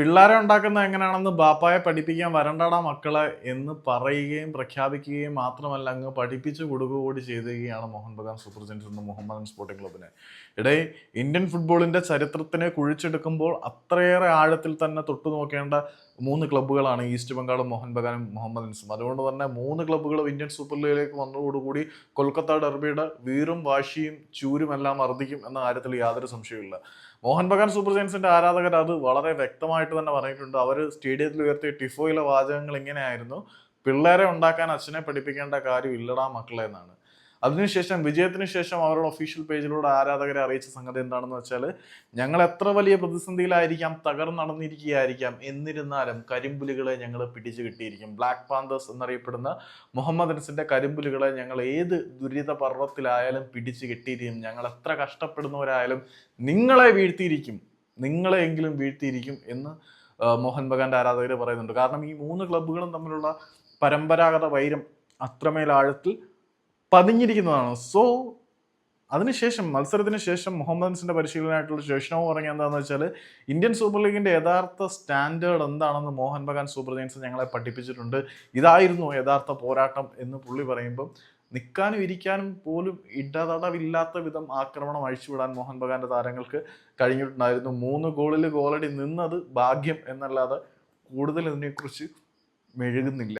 പിള്ളേരെ ഉണ്ടാക്കുന്ന എങ്ങനെയാണെന്ന് ബാപ്പായെ പഠിപ്പിക്കാൻ വരണ്ടടാ മക്കളെ എന്ന് പറയുകയും പ്രഖ്യാപിക്കുകയും മാത്രമല്ല അങ്ങ് പഠിപ്പിച്ചു കൊടുക്കുക കൂടി ചെയ്തുകയാണ് Mohun Bagan super giants Mohammedan sporting ക്ലബിനെ ഇടയിൽ ഇന്ത്യൻ ഫുട്ബോളിന്റെ ചരിത്രത്തിനെ കുഴിച്ചെടുക്കുമ്പോൾ അത്രയേറെ ആഴത്തിൽ തന്നെ തൊട്ടു നോക്കേണ്ട മൂന്ന് ക്ലബ്ബുകളാണ് ഈസ്റ്റ് ബംഗാളും മോഹൻ ബഗാനും മുഹമ്മദൻസും അതുകൊണ്ട് തന്നെ മൂന്ന് ക്ലബ്ബുകളും ഇന്ത്യൻ സൂപ്പർ ലീഗിലേക്ക് വന്നതോടുകൂടി കൊൽക്കത്ത ഡെർബിയുടെ വീറും വാശിയും ചൂരും എല്ലാം വർദ്ധിക്കും എന്ന കാര്യത്തിൽ യാതൊരു സംശയവുമില്ല. മോഹൻ ബഗാൻ സൂപ്പർ ജയൻസിന്റെ ആരാധകർ അത് വളരെ വ്യക്തമായിട്ട് തന്നെ പറഞ്ഞിട്ടുണ്ട്. അവർ സ്റ്റേഡിയത്തിൽ ഉയർത്തിയ ടിഫോയിലെ വാചകങ്ങൾ ഇങ്ങനെയായിരുന്നു. പിള്ളേരെ ഉണ്ടാക്കാൻ അച്ഛനെ പഠിപ്പിക്കേണ്ട കാര്യം ഇല്ലടാ മക്കളെ എന്നാണ്. അതിനുശേഷം വിജയത്തിന് ശേഷം അവരുടെ ഒഫീഷ്യൽ പേജിലൂടെ ആരാധകരെ അറിയിച്ച സംഗതി എന്താണെന്ന് വെച്ചാൽ ഞങ്ങൾ എത്ര വലിയ പ്രതിസന്ധിയിലായിരിക്കാം തകർന്നടന്നിരിക്കുകയായിരിക്കാം എന്നിരുന്നാലും കരിമ്പുലികളെ ഞങ്ങൾ പിടിച്ചു കിട്ടിയിരിക്കും. ബ്ലാക്ക് പാന്തേഴ്സ് എന്നറിയപ്പെടുന്ന മുഹമ്മദ് അനസിന്റെ കരിമ്പുലികളെ ഞങ്ങൾ ഏത് ദുരിത പർവത്തിലായാലും പിടിച്ചു കിട്ടിയിരിക്കും. ഞങ്ങൾ എത്ര കഷ്ടപ്പെടുന്നവരായാലും നിങ്ങളെ വീഴ്ത്തിയിരിക്കും. നിങ്ങളെയെങ്കിലും വീഴ്ത്തിയിരിക്കും എന്ന് മോഹൻ ബഗാന്റെ ആരാധകർ പറയുന്നുണ്ട്. കാരണം ഈ മൂന്ന് ക്ലബ്ബുകളും തമ്മിലുള്ള പരമ്പരാഗത വൈരം അത്രമേൽ ആഴത്തിൽ പതിഞ്ഞിരിക്കുന്നതാണ്. സോ അതിനുശേഷം മത്സരത്തിന് ശേഷം മുഹമ്മദൻസിന്റെ പരിശീലനമായിട്ടുള്ള ശേഷനവും പറഞ്ഞ എന്താണെന്ന് വെച്ചാൽ ഇന്ത്യൻ സൂപ്പർ ലീഗിന്റെ യഥാർത്ഥ സ്റ്റാൻഡേർഡ് എന്താണെന്ന് മോഹൻ ബഗാൻ സൂപ്പർ ജയൻസ് ഞങ്ങളെ പഠിപ്പിച്ചിട്ടുണ്ട്. ഇതായിരുന്നു യഥാർത്ഥ പോരാട്ടം എന്ന് പുള്ളി പറയുമ്പം നിൽക്കാനും ഇരിക്കാനും പോലും ഇടതടവില്ലാത്ത വിധം ആക്രമണം അഴിച്ചുവിടാൻ മോഹൻ ബഗാന്റെ താരങ്ങൾക്ക് കഴിഞ്ഞിട്ടുണ്ടായിരുന്നു. മൂന്ന് ഗോളിൽ ഗോളടി നിന്നത് ഭാഗ്യം എന്നല്ലാതെ കൂടുതൽ ഇതിനെക്കുറിച്ച് മെഴുകുന്നില്ല.